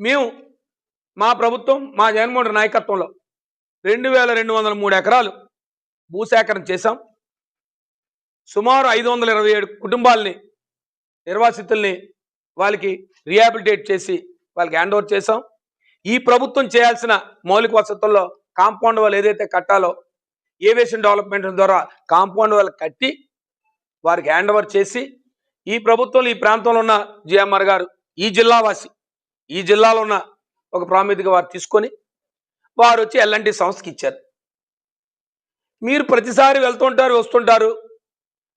మేము మా ప్రభుత్వం మా జగన్మోహన్ నాయకత్వంలో రెండు వేల రెండు వందల మూడు ఎకరాలు భూసేకరణ చేశాం. సుమారు ఐదు వందల ఇరవై ఏడు కుటుంబాలని నిర్వాసితుల్ని వాళ్ళకి రిహాబిలిటేట్ చేసి వాళ్ళకి హ్యాండ్ ఓవర్ చేశాం. ఈ ప్రభుత్వం చేయాల్సిన మౌలిక వసతుల్లో కాంపౌండ్ వాళ్ళు ఏదైతే కట్టాలో ఏవియేషన్ డెవలప్మెంట్ ద్వారా కాంపౌండ్ వాళ్ళు కట్టి వారికి హ్యాండ్ ఓవర్ చేసి ఈ ప్రభుత్వంలో ఈ ప్రాంతంలో ఉన్న జిఎంఆర్ గారు ఈ జిల్లావాసి ఈ జిల్లాలో ఉన్న ఒక ప్రాముఖ్యతగా వారు తీసుకొని వారు వచ్చి ఎల్ఎన్టీ సంస్థకి ఇచ్చారు. మీరు ప్రతిసారి వెళ్తుంటారు వస్తుంటారు.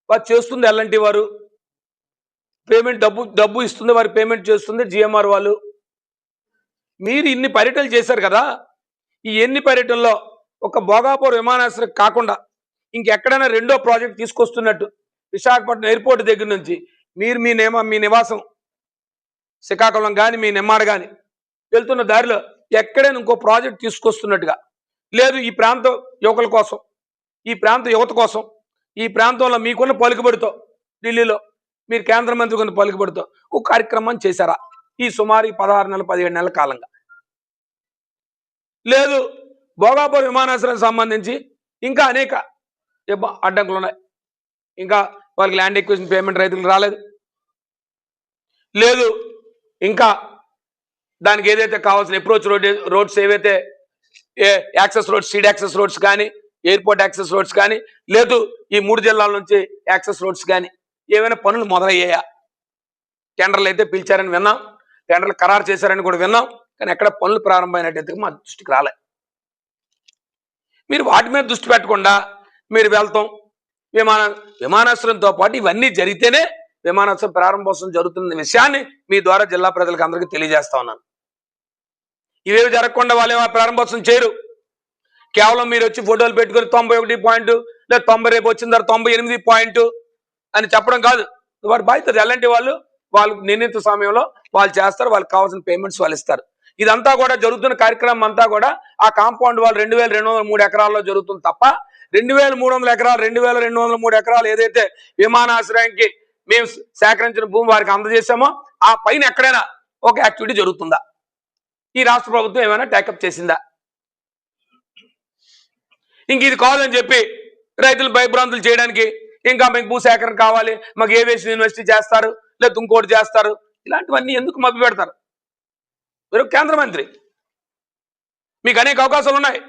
వారు చేస్తుంది ఎల్ఎన్టీ వారు. పేమెంట్ డబ్బు డబ్బు ఇస్తుంది వారి పేమెంట్ చేస్తుంది జిఎంఆర్ వాళ్ళు. మీరు ఇన్ని పర్యటనలు చేశారు కదా. ఈ ఎన్ని పర్యటనలో ఒక భోగాపూర్ విమానాశ్రయం కాకుండా ఇంకెక్కడైనా రెండో ప్రాజెక్ట్ తీసుకొస్తున్నట్టు విశాఖపట్నం ఎయిర్పోర్ట్ దగ్గర నుంచి మీరు మీ నియమ మీ నివాసం శ్రీకాకుళం కానీ మీ నిమ్మాడ కానీ వెళ్తున్న దారిలో ఎక్కడైనా ఇంకో ప్రాజెక్ట్ తీసుకొస్తున్నట్టుగా. లేదు ఈ ప్రాంత యువకుల కోసం ఈ ప్రాంత యువత కోసం ఈ ప్రాంతంలో మీకున్న పలుకుబడితో ఢిల్లీలో మీరు కేంద్ర మంత్రి కొన్ని పలుకుబడితో ఒక కార్యక్రమం చేశారా? ఈ సుమారు ఈ పదహారు నెలల పదిహేడు నెలల కాలంగా. లేదు భోగాపూర్ విమానాశ్రయం సంబంధించి ఇంకా అనేక అడ్డంకులు ఉన్నాయి. ఇంకా వాళ్ళకి ల్యాండ్ ఎక్విషన్ పేమెంట్ రైతులకు రాలేదు. లేదు ఇంకా దానికి ఏదైతే కావాల్సిన అప్రోచ్ రోడ్ రోడ్స్ ఏవైతే access roads seed access roads కానీ ఎయిర్పోర్ట్ యాక్సెస్ రోడ్స్ కానీ లేదు ఈ మూడు జిల్లాల నుంచి యాక్సెస్ రోడ్స్ కానీ ఏమైనా పనులు మొదలయ్యాయా? టెండర్లు అయితే పిలిచారని విన్నాం. టెండర్లు ఖరారు చేశారని కూడా విన్నాం. కానీ ఎక్కడ పనులు ప్రారంభమైనట్టు మా దృష్టికి రాలే. మీరు వాటి మీద దృష్టి పెట్టకుండా మీరు వెళ్తాం. విమాన విమానాశ్రయంతో పాటు ఇవన్నీ జరిగితేనే విమానాశ్రయం ప్రారంభోత్సవం జరుగుతున్న విషయాన్ని మీ ద్వారా జిల్లా ప్రజలకు అందరికీ తెలియజేస్తా ఉన్నాను. ఇవేవి జరగకుండా వాళ్ళు ప్రారంభోత్సవం చేయరు. కేవలం మీరు వచ్చి ఫోటోలు పెట్టుకొని తొంభై ఒకటి పాయింట్ లేదా తొంభై రేపు వచ్చిన తర్వాత తొంభై ఎనిమిది పాయింట్ అని చెప్పడం కాదు. వారు బాధ్యత ఎలాంటి వాళ్ళు? వాళ్ళు నిర్ణీత సమయంలో వాళ్ళు చేస్తారు. వాళ్ళకి కావాల్సిన పేమెంట్స్ వాళ్ళు ఇస్తారు. ఇదంతా కూడా జరుగుతున్న కార్యక్రమం అంతా కూడా ఆ కాంపౌండ్ వాళ్ళు రెండు వేల రెండు వందల మూడు ఎకరాల్లో జరుగుతుంది తప్ప రెండు వేల మూడు వందల ఎకరాలు రెండు వేల రెండు వందల మూడు ఎకరాలు ఏదైతే విమానాశ్రయానికి మేము సేకరించిన భూమి వారికి అందజేశామో ఆ పైన ఎక్కడైనా ఒక యాక్టివిటీ జరుగుతుందా? ఈ రాష్ట్ర ప్రభుత్వం ఏమైనా టేకప్ చేసిందా? ఇంక ఇది కావాలని చెప్పి రైతులు భయభ్రాంతులు చేయడానికి ఇంకా మీకు భూసేకరణ కావాలి మాకు ఏవియేషన్ యూనివర్సిటీ చేస్తారు లేదా ఇంకోటి చేస్తారు ఇలాంటివన్నీ ఎందుకు మభ్య పెడతారు? మీరు కేంద్ర మంత్రి. మీకు అనేక అవకాశాలు ఉన్నాయి.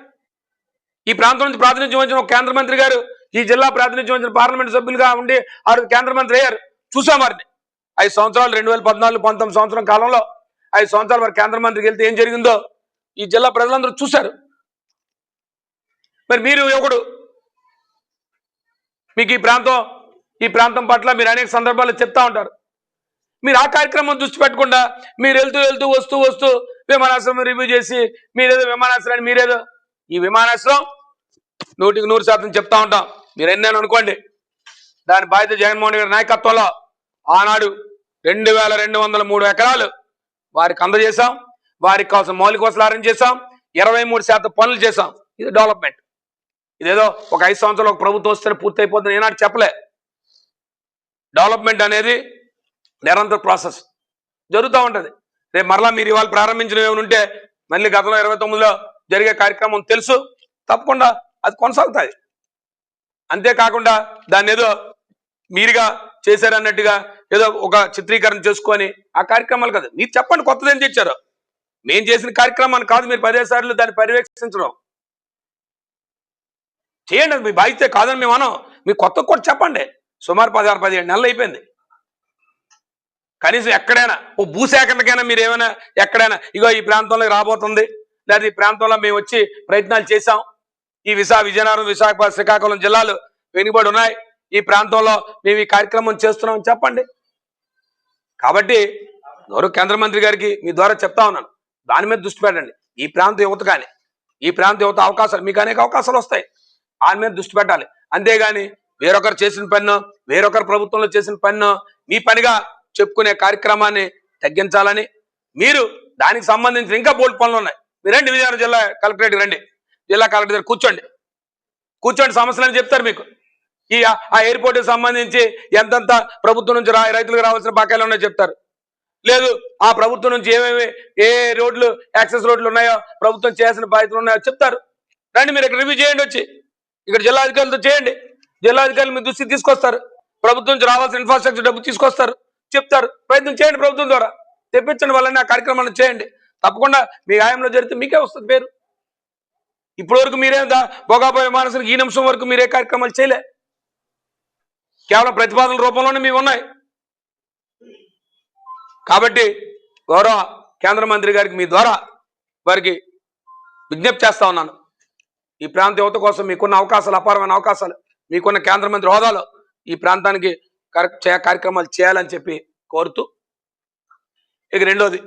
ఈ ప్రాంతం నుంచి ప్రాతినిధ్యం వచ్చిన ఒక కేంద్ర మంత్రి గారు ఈ జిల్లా ప్రాతినిధ్యం వహించిన పార్లమెంట్ సభ్యులుగా ఉండి ఆరు కేంద్ర మంత్రి అయ్యారు. చూసాం వారిని. ఐదు సంవత్సరాలు రెండు వేల పద్నాలుగు పంతొమ్మిది సంవత్సరం కాలంలో ఐదు సంవత్సరాలు మరి కేంద్ర మంత్రికి వెళ్తే ఏం జరిగిందో ఈ జిల్లా ప్రజలందరూ చూశారు. మరి మీరు ఒకడు మీకు ఈ ప్రాంతం ఈ ప్రాంతం పట్ల మీరు అనేక సందర్భాల్లో చెప్తా ఉంటారు. మీరు ఆ కార్యక్రమం దృష్టి పెట్టకుండా మీరు వెళ్తూ వెళ్తూ వస్తూ వస్తూ విమానాశ్రయం రివ్యూ చేసి మీరేదో విమానాశ్రయాన్ని మీరేదో ఈ విమానాశ్రయం నూటికి నూరు శాతం చెప్తా ఉంటాం. మీరు ఎన్నైనా అనుకోండి. దాని బాధ్యత జగన్మోహన్ గారి నాయకత్వంలో ఆనాడు రెండు వేల రెండు వందల మూడు ఎకరాలు వారికి అందజేశాం. వారికి కోసం మౌలిక వసతులు అరేంజ్ చేశాం. ఇరవై మూడు శాతం పనులు చేశాం. ఇది డెవలప్మెంట్. ఇదేదో ఒక ఐదు సంవత్సరాలు ఒక ప్రభుత్వం వస్తే పూర్తి అయిపోతుంది ఏనాడు చెప్పలే. డెవలప్మెంట్ అనేది నిరంతర ప్రాసెస్. జరుగుతూ ఉంటుంది. రేపు మరలా మీరు ఇవాళ ప్రారంభించిన ఏమైనా ఉంటే మళ్ళీ గతంలో ఇరవై తొమ్మిదిలో జరిగే కార్యక్రమం తెలుసు. తప్పకుండా అది కొనసాగుతుంది. అంతేకాకుండా దాన్ని ఏదో మీరుగా చేశారన్నట్టుగా ఏదో ఒక చిత్రీకరణ చేసుకొని ఆ కార్యక్రమాలు కదా. మీరు చెప్పండి కొత్తది ఏం తెచ్చారు మేము చేసిన కార్యక్రమాన్ని కాదు మీరు పదేసార్లు దాన్ని పర్యవేక్షించడం. చేయండి మీ బాధ్యత కాదని మేము అనం. మీ కొత్త కూడా చెప్పండి. సుమారు పదహారు పదిహేడు నెలలు అయిపోయింది. కనీసం ఎక్కడైనా ఓ భూసేకరణకైనా మీరు ఏమైనా ఎక్కడైనా ఇగో ఈ ప్రాంతంలో రాబోతుంది. లేదా ఈ ప్రాంతంలో మేము వచ్చి ప్రయత్నాలు చేశాం. ఈ విశా విజయనగరం విశాఖపట్నం శ్రీకాకుళం జిల్లాలు వెనుకబడి ఉన్నాయి. ఈ ప్రాంతంలో మేము ఈ కార్యక్రమం చేస్తున్నాం చెప్పండి. కాబట్టి గౌరవ కేంద్ర మంత్రి గారికి మీ ద్వారా చెప్తా ఉన్నాను. దాని మీద దృష్టి పెట్టండి. ఈ ప్రాంత యువత కానీ ఈ ప్రాంత యువత అవకాశాలు మీకు అనేక అవకాశాలు వస్తాయి. దాని మీద దృష్టి పెట్టాలి. అంతేగాని వేరొకరు చేసిన పన్ను వేరొకరు ప్రభుత్వంలో చేసిన పన్ను మీ పనిగా చెప్పుకునే కార్యక్రమాన్ని తగ్గించాలని మీరు దానికి సంబంధించిన ఇంకా బోల్డ్ పనులు ఉన్నాయి. మీరు రండి విజయనగరం జిల్లా కలెక్టరేట్ రండి. జిల్లా కలెక్టర్ దగ్గర కూర్చోండి. కూర్చోండి సమస్యలని చెప్తారు మీకు. ఈ ఆ ఎయిర్పోర్ట్ సంబంధించి ఎంతంత ప్రభుత్వం నుంచి రా రైతులకు రావాల్సిన బకాయిలు ఉన్నాయో చెప్తారు. లేదు ఆ ప్రభుత్వం నుంచి ఏమేమి ఏ రోడ్లు యాక్సెస్ రోడ్లు ఉన్నాయో ప్రభుత్వం చేయాల్సిన బాధ్యతలు ఉన్నాయో చెప్తారు. రండి మీరు ఇక్కడ రివ్యూ చేయండి వచ్చి. ఇక్కడ జిల్లా అధికారులతో చేయండి. జిల్లా అధికారులు మీ దృష్టి తీసుకొస్తారు. ప్రభుత్వం నుంచి రావాల్సిన ఇన్ఫ్రాస్ట్రక్చర్ డబ్బు తీసుకొస్తారు. చెప్తారు. ప్రయత్నం చేయండి ప్రభుత్వం ద్వారా. తెప్పించండి వాళ్ళని ఆ కార్యక్రమాలను చేయండి. తప్పకుండా మీ హాయంలో జరిగితే మీకే వస్తుంది పేరు. ఇప్పటి వరకు మీరే భోగాపోయే మానసులకు ఈ నిమిషం వరకు మీరే కార్యక్రమాలు చేయలే. కేవలం ప్రతిపాదన రూపంలోనే మీ ఉన్నాయి. కాబట్టి గౌరవ కేంద్ర మంత్రి గారికి మీ ద్వారా వారికి విజ్ఞప్తి చేస్తా ఉన్నాను. ఈ ప్రాంత యువత కోసం మీకున్న అవకాశాలు అపారమైన అవకాశాలు మీకున్న కేంద్ర మంత్రి హోదాలో ఈ ప్రాంతానికి కార్యక్రమాలు చేయాలని చెప్పి కోరుతూ ఇక రెండోది